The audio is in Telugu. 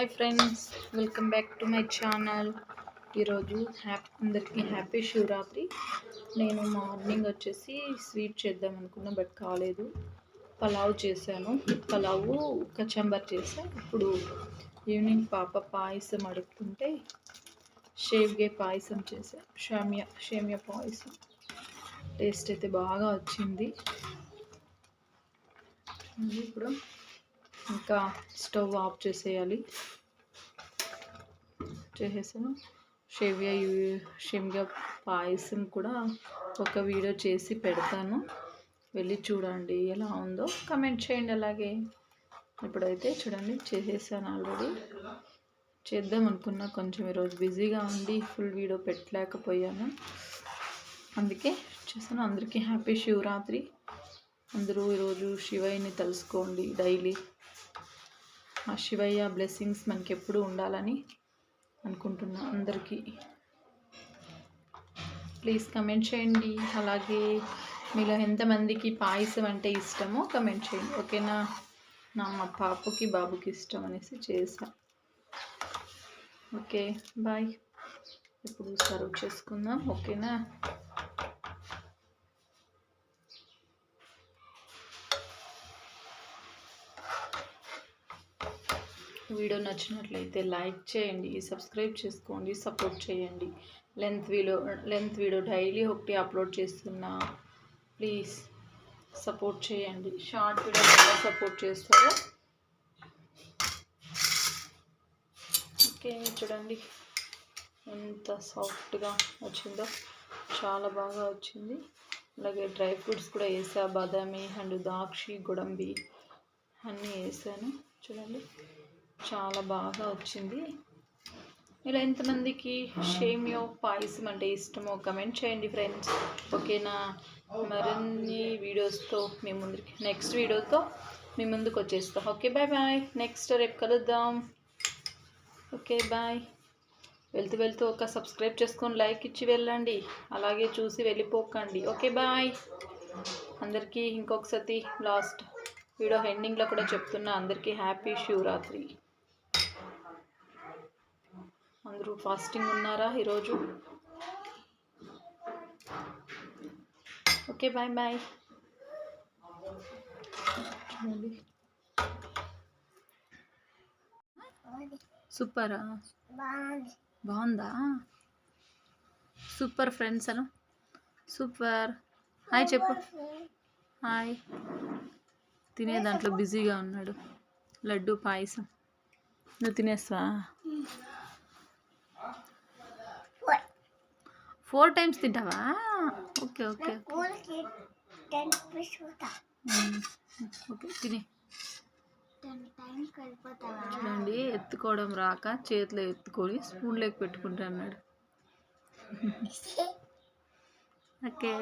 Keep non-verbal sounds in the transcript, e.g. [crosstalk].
Hi friends welcome back to my channel ఈరోజు హ్యాపీ అందరికీ హ్యాపీ శివరాత్రి. నేను మార్నింగ్ వచ్చేసి స్వీట్ చేద్దాం అనుకున్నా బట్ కాలేదు. పలావ్ చేశాను. పలావు కచంబర్ చేశాను ఇప్పుడు ఈవినింగ్ పాప పాయసం అడుగుతుంటే షేవ్గే పాయసం చేశాను షామియా షేమియా పాయసం. టేస్ట్ అయితే బాగా వచ్చింది. ఇప్పుడు. ఇంకా స్టవ్ ఆఫ్ చేసేయాలి. చేసేసాను. షేవియా షేమియా పాయసం కూడా ఒక వీడియో చేసి పెడతాను. వెళ్ళి చూడండి ఎలా ఉందో. కమెంట్ చేయండి అలాగే. ఇప్పుడైతే చూడండి చేసేసాను ఆల్రెడీ. చేద్దాం అనుకున్నా కొంచెం ఈరోజు బిజీగా ఉండి ఫుల్ వీడియో పెట్టలేకపోయాను. అందుకే చేశాను. అందరికీ హ్యాపీ శివరాత్రి. అందరూ ఈరోజు శివయ్యని తెలుసుకోండి డైలీ. ఆ శివయ్య బ్లెస్సింగ్స్ మనకి ఎప్పుడు ఉండాలని అనుకుంటున్నా అందరికీ. ప్లీజ్ కమెంట్ చేయండి. అలాగే మీలో ఎంతమందికి పాయసం అంటే ఇష్టమో కమెంట్ చేయండి. ఓకేనా? నా మా పాపకి బాబుకి ఇష్టం అనేసి చేసా. Okay bye. ఇప్పుడు సర్వ్ చేసుకుందాం. ఓకేనా? వీడియో నచ్చినట్లయితే లైక్ చేయండి సబ్స్క్రైబ్ చేసుకోండి సపోర్ట్ చేయండి. Length video length video daily ఒకటి అప్లోడ్ చేస్తున్నా. ప్లీజ్ సపోర్ట్ చేయండి. షార్ట్ వీడియో ఎలా సపోర్ట్ చేస్తారో. ఓకే చూడండి. ఎంత సాఫ్ట్గా వచ్చిందో. చాలా బాగా వచ్చింది. అలాగే డ్రై ఫ్రూట్స్ కూడా వేసా. బాదామి అండ్ దాక్షి గుడంబి అన్నీ వేసాను. చూడండి. చాలా బాగా వచ్చింది. ఇలా ఎంతమందికి షేమియో పాయసం అంటే ఇష్టమో కమెంట్ చేయండి ఫ్రెండ్స్ ఓకేనా? మరిన్ని వీడియోస్తో మీ ముందుకి నెక్స్ట్ వీడియోతో మీ ముందుకు వచ్చేస్తాం. ఓకే బాయ్ బాయ్ నెక్స్ట్ రేపు కలుద్దాం. ఓకే బాయ్ వెళ్తూ వెళ్తూ ఒక సబ్స్క్రైబ్ చేసుకొని లైక్ ఇచ్చి వెళ్ళండి. అలాగే చూసి వెళ్ళిపోకండి. ఓకే బాయ్ అందరికీ ఇంకొకసారి లాస్ట్ వీడియో ఎండింగ్లో కూడా చెప్తున్నా అందరికీ హ్యాపీ శివరాత్రి. అందరూ ఫాస్టింగ్ ఉన్నారా ఈరోజు? Okay bye bye. సూపరా? బాగుందా? Super friends Anu. Super. Hi చెప్పు. హాయ్. తినే దాంట్లో బిజీగా ఉన్నాడు. లడ్డు పాయసం. నువ్వు తినేస్తావా? ఫోర్ టైమ్స్ తింటావా? Okay okay okay. తిని. చూడండి ఎత్తుకోవడం రాక చేతిలో ఎత్తుకొని స్పూన్లోకి పెట్టుకుంటా అన్నాడు. [laughs] ఓకే.